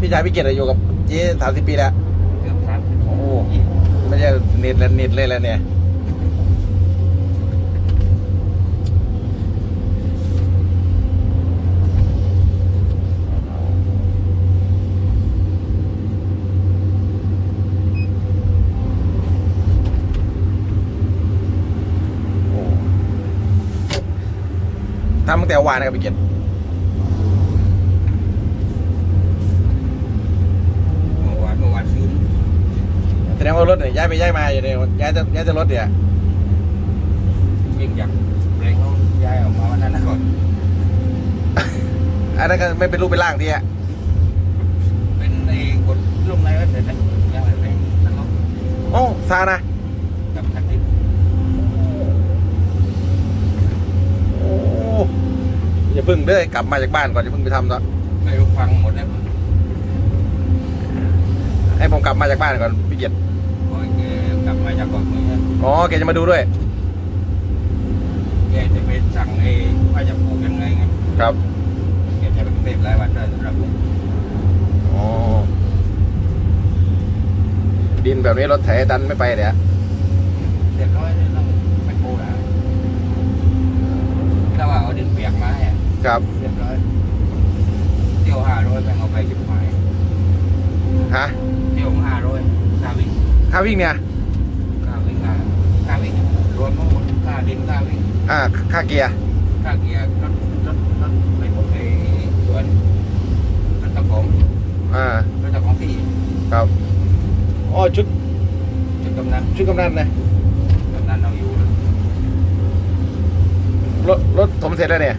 พี่ชายพี่เกียรติอยู่กับเจ๊สามสิบปีแล้ว เกือบสามสิบโอ้ไม่ใช่เน็ตแล้วเน็ตเลยแล้วเนี่ยโอ้ทำตั้งแต่วานนะครับพี่เกียรติ เมื่อวานเมื่อวานซื้อ แส ดงว่ารถเนี่ยย้ายไปย้ายมาอยู่เนี่ยย้ายจะย้ายจะรถเนี่ยวิ่งจากแรงเขาย้ายออกมาวันนั้นนะก่อนอันนั้นก็ไม่เป็นรูปเป็นร่างที่อะเป็นไอ้กดลงในไว้เสร็จแล้วยังไงไปนั่นเขาโอ้ซานะกับทักทิพย์โอ้อย่าเพิ่งเด้อกลับมาจากบ้านก่อนอย่าเพิ่งไปทำนะไม่รู้ฟังหมดแล้วให้ผมกลับมาจากบ้านก่อนพี่เกียรติ พอแกกลับมา จากเกาะเมืองอ๋อแกจะมาดูด้วย แกจะไปสั่งไอ้ว่าจะปลูกยังไงไงครับแกจะไปเก็บรายวันได้สำหรับผมอ๋อดินแบบนี้รถไถดันไม่ไปเลยอะเรียบร้อยเลยต้องไปปลูกแล้วถ้าว่าเอาดินเปียกมาเนี่ยครับเรียบร้อยเที่ยวห้าร้อยแบ่งเอาไปสิบหมายฮะเที่ยวห้าร้อยค่าวิ่งค่าวิ่งเนี่ย ค่าวิ่งค่าค่าวิ่งรวมทั้งหมดค่าดินค่าวิ่ง อ่าค่าเกียร์ค่าเกียร์รถรถรถไปหมดไอ้สวนรถตะของอ่ารถตะของที่ครับอ๋อชุดจุดกำนันชุดกำนันนะกำนันเอาอยู่รถรถผมเสร็จแล้วเนี่ย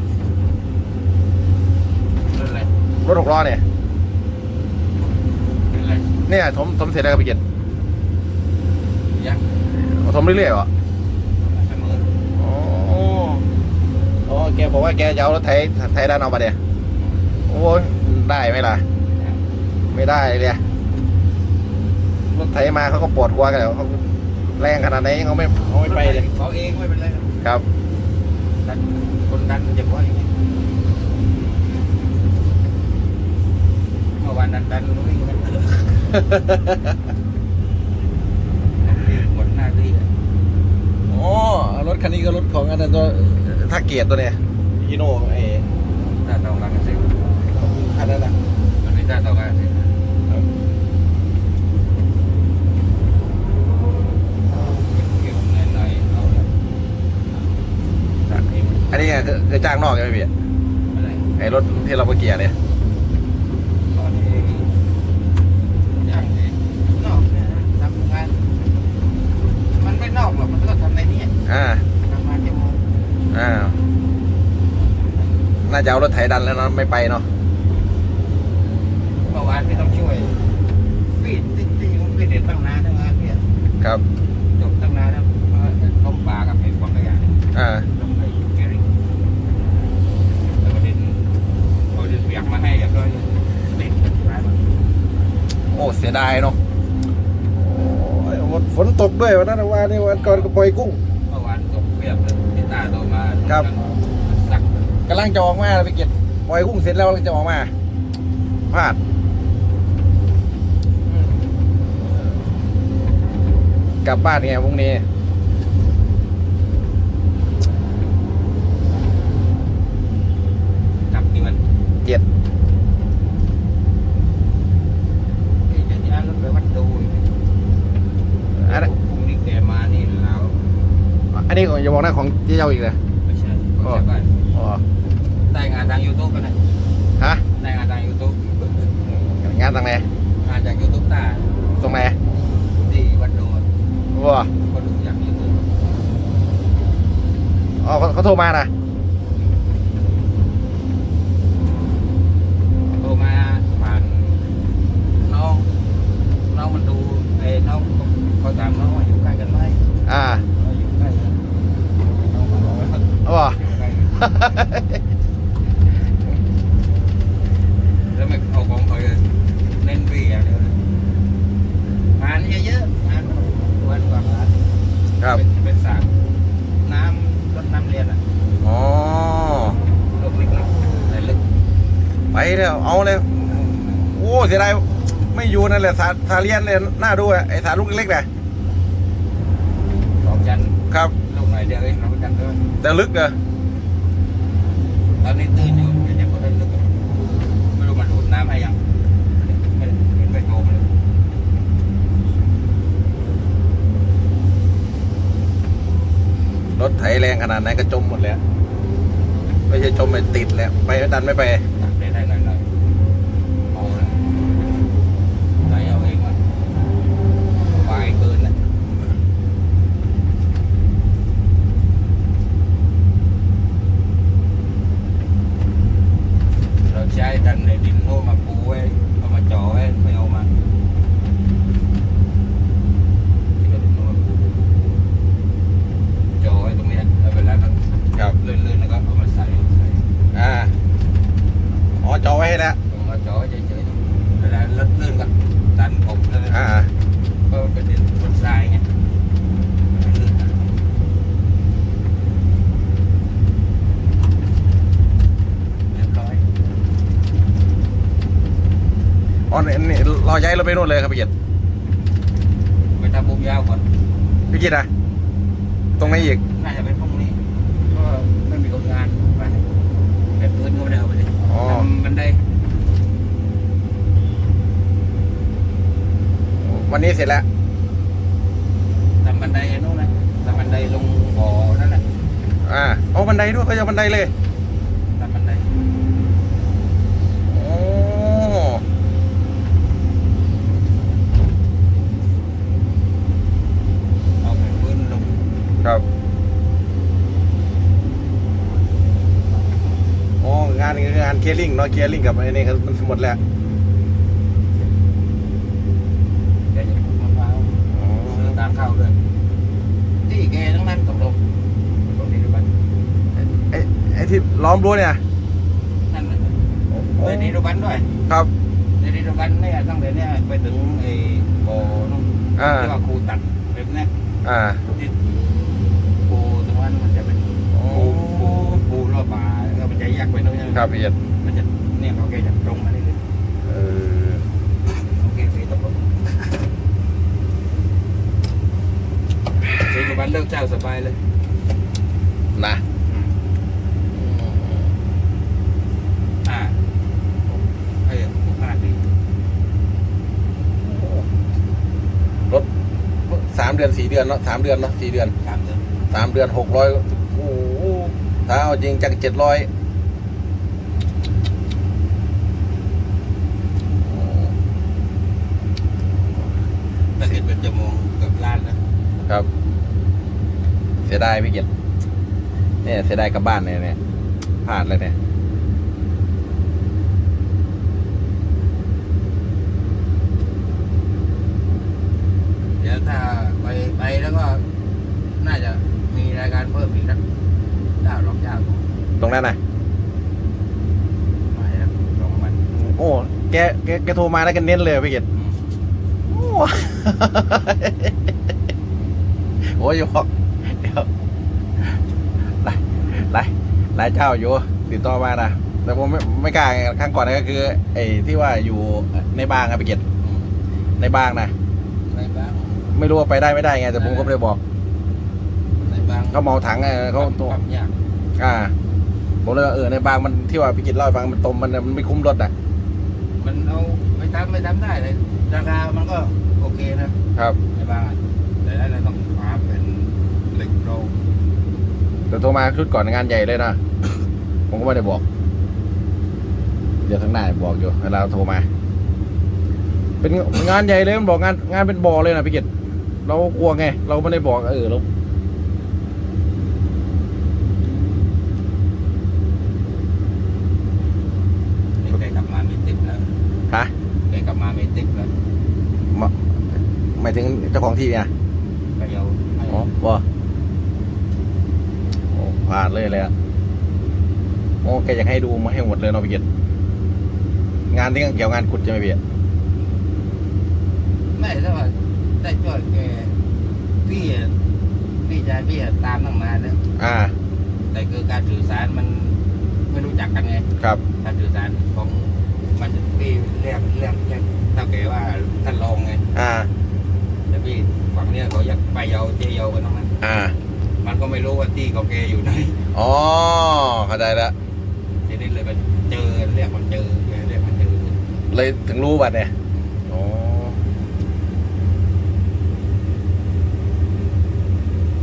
รถอะไรรถหกล้อเนี่ยเป็นอะไรเนี่ยผมผมเสร็จแล้วครับพี่เกียรติยังผมเรื่อยๆเหรอ เสมอ อ๋ออ๋อ แกบอกว่าแกจะเอารถไถไถด้านเอามาเนี่ยโอ้ยได้ไหมล่ะ ไม่ได้เลยรถไถมาเขาก็ปวดหัวกันแล้วเขาแรงขนาดไหนเขาไม่เขาไม่ไปเลยเขาเองไม่เป็นไรครับดันคนดันมันจะว่าอย่างนี้เมื่อวานดันดันวิ่งกันหมดหน้าที่อ๋อรถคันนี้ก็รถของอันนั้นตัว ท่าเกียรติตัวเนี้ยยีโน่ไอ้ถ้าต้องการเสร็จคันนั้นนะมันไม่ได้ต้องการเสร็จเก็บเงินหน่อยเอาละตัดเองอันนี้คือคือจ้างนอกใช่ไหมพี่อะไรไอ้รถที่เราไปเกียร์เนี่ย ตอนนี้อย่างนี้นอกเนี่ยนะทำงาน มันไม่นอกหรอกมันก็ทำในนี้ อ่า ทำงานชั่วโมง อ่าน่า จะเอารถไถดันแล้วเนาะไม่ไปเนาะเมื่อวานพี่ต้องช่วยพี่ที่ที่อยู่พี่เด็ดตั้งนานตั้งนานพี่ครับจบตั้งนานแล้วต้มปลากับไอ้ความขยะอ่าต้มไอ้แกริงแล้วก็เด็ดเอาเด็ดเปียกมาให้เรียบร้อยเด็ดร้ายมากโอ้เสียดายเนาะโอ้ยวันฝนตกด้วยวันนั้นวันนี้วันก่อนก็ปล่อยกุ้ง เมื่อวานตกเปียกเลยที่ตาโตมาครับสั กกำลังจะออกมาแล้วไปเก็บปล่อยกุ้งเสร็จแล้วกำลังจะออกมาพลาดอืมกลับบ้านไงพรุ่งนี้จับนี่มันเจ็ดไอ้เจ้าที่นั่นรถไปวัดดูอีกอันนั้นพรุ่งนี้แกมานี่แล้วอันนี้อย่าบอกนะของเจ๊เจ้าอีกเลยไม่ใช่ไม่ใช่บ้าน อ๋อ ได้งานทางยูทูบไปนะฮะได้งานทางยูทูบงานตรงไหนงานจากยูทูบตาตรงไหนที่วัดดูว้าก็ดูจากยูทูบอ๋อเขาเขาโทรมานะโทรมาผ่านน้องน้องมันดูไอ้น้องเขาถามน้องว่าอยู่ใกล้กันไหมอ่าเราอยู่ใกล้กันน้องบอกว่าเอาบ่อยู่ใกล้กันแล้วไม่เอาของเขาเลยเน้นฟรีอย่างเดียวเลยงานเยอะๆงานวันกว่าร้าน ครับ เป็นเป็นสระน้ำรดน้ำเรียนอะ อ๋อ ลงลึกนะไหนลึก ไปแล้ว เอาเลย โอ้เสียดายไม่อยู่นั่นแหละสาสาเลียนเนี่ยน่าดูอะไอสารลูกเล็กๆเนี่ยสองชั้นครับลูกหน่อยเดียวเองเราก็จันเดินแต่ลึกเนอะตอนนี้ตื่นอยู่ยังยังไม่ได้ลึกอะไม่รู้มันดูดน้ำให้ยังไม่ได้ไม่ได้โทรมาเลยรถไถแรงขนาดไหนก็จมหมดแล้ว ไม่ใช่จมไปติดแล้ว ไปดันไม่ไป ได้ได้หน่อยหน่อยๆเอาละไหนเอาเองมันวายเกินนะเราใช้ดันในดินโน่นมาปูไว้เอามาจ่อไว้ไม่เอามาที่ก็ดินโน่นมาปูจ่อไว้ตรงเนี้ยแล้วเวลาเรา ครับ เลื่อนๆแล้วก็เอามาใส่ใส่ อ่า อ๋อจอไว้ให้แล้ว ผมก็จ่อเฉยๆเวลาเลื่อนๆก็ดันผมเลย อ่า ก็เป็นดินบนทรายไงมันลื่นอะเรียบร้อย อ๋อ นี่นี่เราย้ายเราไปนู่นเลยครับพี่เกียรติไปทำบุญยาวก่อนพี่เกียรติอะตรงไหนอีกน่าจะเป็นพรุ่งนี้ก็ไม่มีคนงานไปแต่ปืนก็ไม่ได้เอาไปเลยอ๋อ ทำบันไดวันนี้เสร็จแล้วทำบันไดไอ้นู้นนะทำบันไดลงบ่อนั่นแหละอ่าเอาบันไดด้วยก็จะบันไดเลย ทำบันได โอ้ เอาไปปืนลง ครับโอ้งานงานเคลียร์ลิงเนาะเคลียร์ลิงกับไอ้นี่ครับมันหมดแล้วแกจะปลูกมะพร้าวอ๋อซื้อตามเข้าด้วยที่แกทั้งนั้นตกลงตรงนี้ด้วยกันไอ้ไอ้ที่ล้อมรั้วเนี่ยนั่นน่ะเลยนี้ด้วยกันด้วยครับเลยนี้ด้วยกันเนี่ยตั้งแต่เนี่ยไปถึงไอ้บ่อนู่นอ่าที่ว่าครูตัดแบบเนี้ยอ่าที่ครูตรงนั้นมันจะเป็นโอ้ครูครูครูรอบป่า แล้วก็มันจะแยกไปตรงนี้ครับพี่เกียรติมันจะเนี่ยเขาแกจะตรงมานี่เลยเออโอเคพี่ตกลงสีสุพรรณเลิกเจ้าสบายเลยนะอ่าเอ้ยผู้พลาดดีรถสามเดือนสี่เดือนเนาะสามเดือนเนาะสี่เดือนตามเดิมสามเดือนหกร้อยโอ้โห ถ้าเอาจริงจากเจ็ดร้อยถ้าเกิดเป็นจะมองเกับล้านนะครับ เสียดายพี่เกียรติเนี่ยเสียดายกลับบ้านเนี่ยเนี่ยพลาดเลยเนี่ย เดี๋ยวถ้าไปไปแล้วก็น่าจะมีรายการเพิ่มอีกนะเจ้าหรอกเจ้า ต รงนั้นนะไม่นะสองวันโอ้ แก แกแกโทรมาแล้วกันเน้นเลยพี่เกียรติอืมโอ้โอ้ยบอกเดี๋ยวหลายหลายหลายเจ้าอยู่ติดต่อมานะ แต่ผมไม่ไม่กล้าไงครั้งก่อนก็คือไอ้ที่ว่าอยู่ในบางอะพี่เกียรติอืมในบางนะ ในบ้างไม่รู้ว่าไปได้ไม่ได้ไง แต่ผมก็ไม่ได้บอก ในบ้างเขาเมาถังไงเขาตัวยากอ่า ผมเลยว่าเออในบางมันที่ว่าพี่กิจเล่าให้ฟังมันตมมันมันไม่คุ้มรถอะมันเอาไปทำไม่ทำได้เลยราคามันก็โอเคนะครับในบ้างอะแต่แล้วเราต้องหาเป็นเหล็กโลแต่โทรมาชุดก่อนงานใหญ่เลยนะ ผมก็ไม่ได้บอก เดี๋ยวทั้างหน้าบอกอยู่เวลาโทรมา เป็นงานใหญ่เลยมันบอกงานงานเป็นบ่อเลยนะพี่กิจเราก็กลัวไง เราไม่ได้บอกเออเรา นี่แกกลับมามีติ๊บแล้ว ฮะ แกกลับมามีติ๊บแล้ว หมายถึงเจ้าของที่เนี่ยก็เดี๋ยวให้อ๋อบ่โอ้พลาดเลยเลยอะโอ้แกอยากให้ดูมาให้หมดเลยเนาะพี่กิจงานที่เกี่ยวงานขุดใช่ไหมพี่ไม่ถ้าว่าได้ช่วยแกพี่อะพี่ชายพี่อะตามตั้งนานแล้วอ่า แต่คือการสื่อสารมันไม่รู้จักกันไงครับ การสื่อสารของมันจะพี่เรียกเรียกเรียกเท่าแก่ว่าท่านรองไง อ่า แต่พี่ฝั่งเนี้ยเขาอยากไปเยาเจเยากันทั้งนั้น อ่า มันก็ไม่ รู้ว่าที่เขาแกอยู่ไหนอ๋อเข้าใจแล้วทีนี้เลยไปเจอเรียกมันเจอแกเรียกมันเจอเลยถึงรู้บัดเนี่ยอ๋อ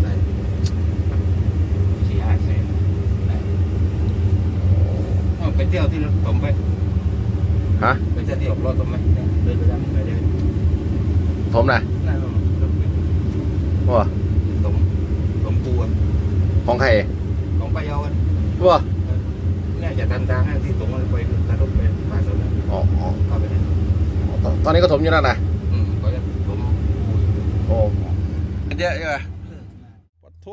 ได้สี่ห้าแสนได้เอาไปเที่ยวที่รถผมไปฮะไปเที่ยวที่ออกรถผมไหมเนี่ยเดินไปด้านไปเดินผมนะ นั่นรถเมล์ว่าผมผมกลัว ของใครของไปเยากันว่าเนี่ยจะดันทางให้ที่ตรงนั้นไปทะลุไปบ้านสวนนั้นอ๋ออ๋อเข้าไปเนี่ยตอนตอนนี้ก็ถมอยู่นั่นนะอืมเขาจะผมกูอยู่โอ้เยอะเยอะปัดโท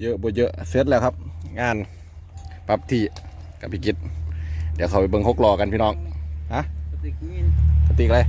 เยอะบ่เยอะเสร็จแล้วครับ งานปรับที่กับพี่กิจเดี๋ยวเขาไปเบิ่งหกล้อกันพี่น้องฮะปฏิกิริกติกอะไรย